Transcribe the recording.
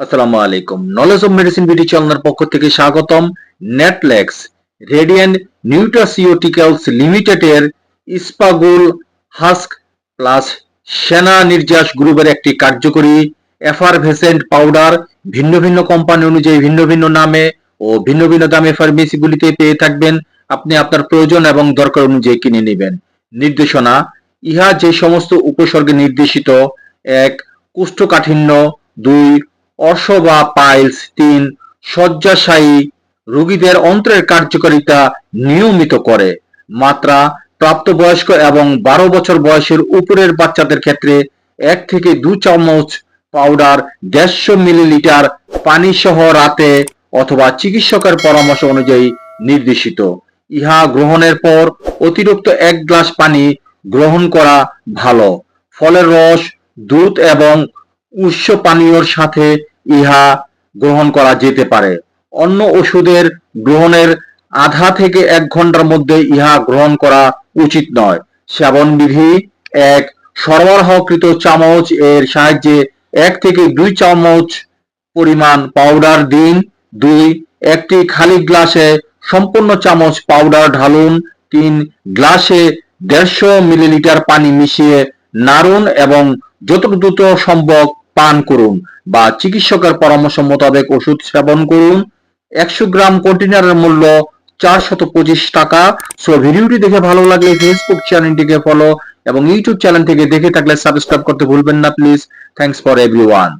আসসালামু আলাইকুম। Knowledge of medicine চ্যানেলের পক্ষ থেকে স্বাগতম। নেটলেক্স রেডিয়ান নিউট্রাসিউটিক্যালস লিমিটেডের ইস্পাগুল হাস্ক প্লাস সেনা নির্যাস গ্রুপের একটি কার্যকরী এফারভেসেন্ট পাউডার ভিন্ন ভিন্ন কোম্পানি অনুযায়ী ভিন্ন ভিন্ন নামে ও ভিন্ন ভিন্ন দামে ফার্মেসিগুলিতে পেয়ে থাকবেন। আপনি আপনার প্রয়োজন এবং দরকার অনুযায়ী কিনে নেবেন। নির্দেশনা, ইহা যে সমস্ত উপসর্গে নির্দেশিত এক, কুষ্ঠকাঠিন্য, দুই অর্শ বা পাইলস, তিন, শয্যাশায়ী, রোগীদের অন্ত্রের কার্যকারিতা নিয়মিত করে। মাত্রা প্রাপ্তবয়স্ক এবং বারো বছর বয়সের উপরের বাচ্চাদের ক্ষেত্রে এক থেকে দু চামচ পাউডার দেড়শো মিলিলিটার পানি সহ রাতে অথবা চিকিৎসকের পরামর্শ অনুযায়ী নির্দেশিত। ইহা গ্রহণের পর অতিরিক্ত এক গ্লাস পানি গ্রহণ করা ভালো। ফলের রস দুধ এবং উৎস পানীয়র সাথে ইহা গ্রহণ করা যেতে পারে। অন্য ওষুধের গ্রহণের আধা থেকে এক ঘণ্টার মধ্যে ইহা গ্রহণ করা উচিত নয়। সেবন বিধি এক সরবরাহকৃত চামচ এর সাহায্যে এক থেকে দুই চামচ পরিমাণ পাউডার দিন। দুই, একটি খালি গ্লাসে সম্পূর্ণ চামচ পাউডার ঢালুন। তিন, গ্লাসে দেড়শো মিলিলিটার পানি মিশিয়ে নাড়ুন এবং যত দ্রুত সম্ভব পান করুন বা চিকিৎসকের পরামর্শ মোতাবেক ওষুধ সেবন করুন। একশো গ্রাম কন্টেনারের মূল্য চারশত পঁচিশ টাকা। সো ভিডিওটি দেখে ভালো লাগলে ফেসবুক চ্যানেলটিকে ফলো এবং ইউটিউব চ্যানেল থেকে দেখে থাকলে সাবস্ক্রাইব করতে ভুলবেন না প্লিজ থ্যাংকস ফর এভরিওয়ান